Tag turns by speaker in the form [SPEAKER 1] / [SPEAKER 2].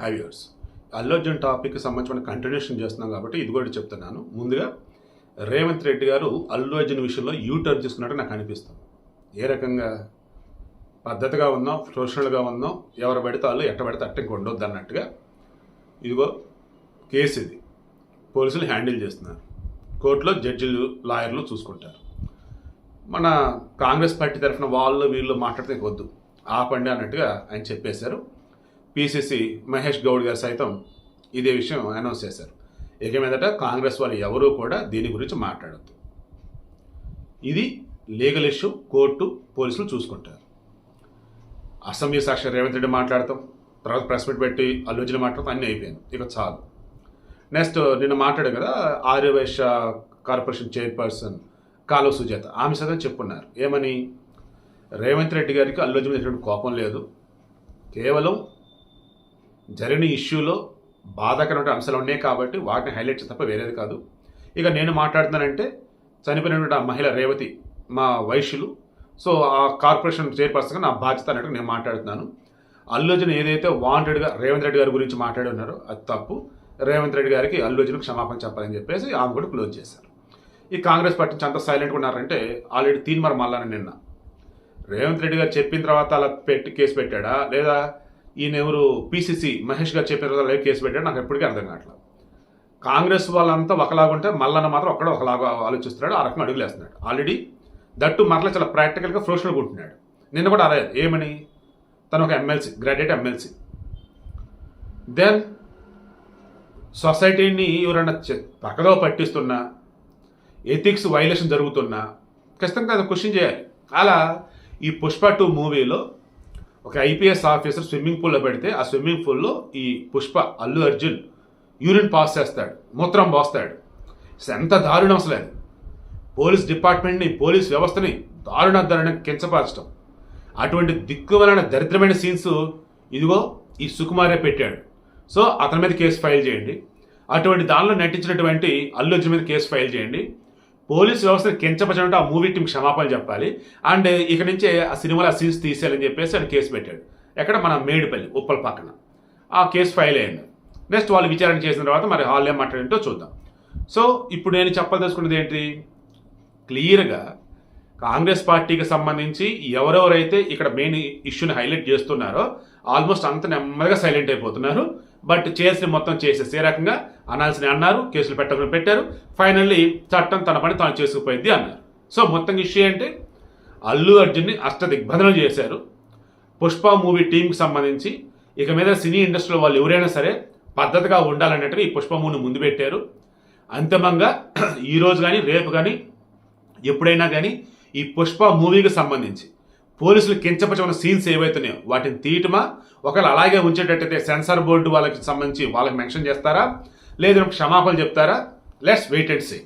[SPEAKER 1] హ్యావ్యూర్స్ అల్లు అర్జున్ టాపిక్కి సంబంధించిన కంటిన్యూషన్ చేస్తున్నాం కాబట్టి ఇది కూడా చెప్తున్నాను. ముందుగా రేవంత్ రెడ్డి గారు అల్లు అర్జున్ విషయంలో యూ టర్న్ తీసుకున్నట్టు నాకు అనిపిస్తుంది. ఏ రకంగా పద్ధతిగా ఉన్నాం ప్రొఫెషనల్గా ఉన్నాం ఎవరు పెడితే వాళ్ళు ఎట్ట పెడితే అట్ట ఇంక ఉండొద్దు అన్నట్టుగా ఇదిగో కేసు ఇది. పోలీసులు హ్యాండిల్ చేస్తున్నారు. కోర్టులో జడ్జిలు లాయర్లు చూసుకుంటారు. మన కాంగ్రెస్ పార్టీ తరఫున వాళ్ళు వీళ్ళు మాట్లాడితే వద్దు. ఆపండి అన్నట్టుగా ఆయన చెప్పేశారు. పిసిసి మహేష్ గౌడ్ గారు సైతం ఇదే విషయం అనౌన్స్ చేశారు. ఇక మీదట కాంగ్రెస్ వాళ్ళు ఎవరూ కూడా దీని గురించి మాట్లాడద్దు. ఇది లీగల్ ఇష్యూ కోర్టు పోలీసులు చూసుకుంటారు. అసెంబ్లీ సాక్షి రేవంత్ రెడ్డి మాట్లాడతాం తర్వాత ప్రెస్ మీట్ పెట్టి అల్లుజులు మాట్లాడతాం అన్నీ అయిపోయింది ఇక చాలు. నెక్స్ట్ నిన్న మాట్లాడాం కదా ఆర్యవైశ్య కార్పొరేషన్ చైర్పర్సన్ కాలువ సుజాత. ఆమె సగం చెప్పున్నారు. ఏమని? రేవంత్ రెడ్డి గారికి అల్లుజులు మీద కోపం లేదు. కేవలం జరిగిన ఇష్యూలో బాధాకరమైన అంశాలు ఉన్నాయి కాబట్టి వాటిని హైలైట్ తప్ప వేరేది కాదు. ఇక నేను మాట్లాడుతున్నానంటే చనిపోయినటువంటి ఆ మహిళ రేవతి మా వైశ్యులు. సో ఆ కార్పొరేషన్ చైర్పర్సన్గా నా బాధ్యత అన్నట్టు నేను మాట్లాడుతున్నాను. అల్లుజన్ ఏదైతే వాంటెడ్గా రేవంత్ రెడ్డి గారి గురించి మాట్లాడి ఉన్నారో అది తప్పు. రేవంత్ రెడ్డి గారికి అల్లుజన్ క్షమాపణ చెప్పాలని చెప్పేసి ఆమె కూడా క్లోజ్ చేశారు. ఈ కాంగ్రెస్ పార్టీ అంత సైలెంట్గా ఉన్నారంటే ఆల్రెడీ తీన్మర్ మల్లాని నిన్న. రేవంత్ రెడ్డి గారు చెప్పిన తర్వాత అలా పెట్టి కేసు పెట్టాడా లేదా ఈయన ఎవరు పీసీసీ మహేష్ గారు చెప్పారు కదా లైవ్ కేసు పెట్టాడు. నాకు ఎప్పటికీ అర్థం కావట్లేదు. కాంగ్రెస్ వాళ్ళంతా ఒకలాగుంటే మల్లన్న మాత్రం ఒక్కడే ఒకలాగా ఆలోచిస్తున్నాడు. ఆ రకంగా అడుగులేస్తున్నాడు ఆల్రెడీ దట్టు మరలా చాలా ప్రాక్టికల్గా ప్రొఫెషనల్గా ఉంటున్నాడు. నిన్న కూడా అదే. ఏమని? తను ఒక ఎమ్మెల్సీ గ్రాడ్యుయేట్ ఎమ్మెల్సీ దెన్ సొసైటీని ఎవరైనా చె- పక్కదో పట్టిస్తున్నా ఎథిక్స్ వైలేషన్ జరుగుతున్నా ఖచ్చితంగా అది క్వశ్చన్ చేయాలి. అలా ఈ పుష్ప టూ మూవీలో ఒక ఐపీఎస్ ఆఫీసర్ స్విమ్మింగ్ పూల్లో పెడితే ఆ స్విమ్మింగ్ పూల్లో ఈ పుష్ప అల్లు అర్జున్ యూరిన్ పాస్ చేస్తాడు మూత్రం పోస్తాడు. ఎంత దారుణం అసలు. అది పోలీస్ డిపార్ట్మెంట్ని పోలీస్ వ్యవస్థని దారుణ దారుణం కించపరచడం. అటువంటి దిక్కువలన దరిద్రమైన సీన్స్ ఇదిగో ఈ సుకుమారే పెట్టాడు. సో అతని మీద కేసు ఫైల్ చేయండి. అటువంటి దానిలో నటించినటువంటి అల్లు అర్జున్ మీద కేసు ఫైల్ చేయండి. పోలీస్ వ్యవస్థను కించపరచడం ఆ మూవీ టీం క్షమాపణ చెప్పాలి. అండ్ ఇక నుంచే ఆ సినిమాలో ఆ సీన్స్ తీసేయాలని చెప్పేసి ఆయన కేసు పెట్టాడు. ఎక్కడ? మన మేడిపల్లి ఉప్పల పక్కన. ఆ కేసు ఫైల్ అయ్యాడు నెక్స్ట్ వాళ్ళు విచారణ చేసిన తర్వాత మరి హాల్ ఏం చూద్దాం. సో ఇప్పుడు నేను చెప్పదలుచుకున్నది ఏంటి? క్లియర్గా కాంగ్రెస్ పార్టీకి సంబంధించి ఎవరెవరైతే ఇక్కడ మెయిన్ ఇష్యూని హైలైట్ చేస్తున్నారో ఆల్మోస్ట్ అంత నెమ్మదిగా సైలెంట్ అయిపోతున్నారు. బట్ చేసిన మొత్తం చేసేసి ఏ రకంగా? అనాల్సిన అన్నారు కేసులు పెట్టకుండా పెట్టారు. ఫైనల్లీ చట్టం తన పని తాను చేసుకుపోయింది అన్నారు. సో మొత్తం ఇష్యూ ఏంటి? అల్లు అర్జున్ని అష్ట దిగ్బంధనం చేశారు. పుష్ప మూవీ టీంకి సంబంధించి ఇక మీద సినీ ఇండస్ట్రీలో వాళ్ళు ఎవరైనా సరే పద్ధతిగా ఉండాలన్నట్టుగా ఈ పుష్ప మూవీని ముందు పెట్టారు. అంతిమంగా ఈరోజు కానీ రేపు కానీ ఎప్పుడైనా కానీ ఈ పుష్ప మూవీకి సంబంధించి పోలీసులు కించపరచిన సీన్స్ ఏవైతున్నాయో వాటిని తీయటమా? ఒకవేళ అలాగే ఉంచేటట్టయితే సెన్సార్ బోర్డు వాళ్ళకి సంబంధించి వాళ్ళకి మెన్షన్ చేస్తారా? లేదు క్షమాపణలు చెప్తారా? Let's wait and see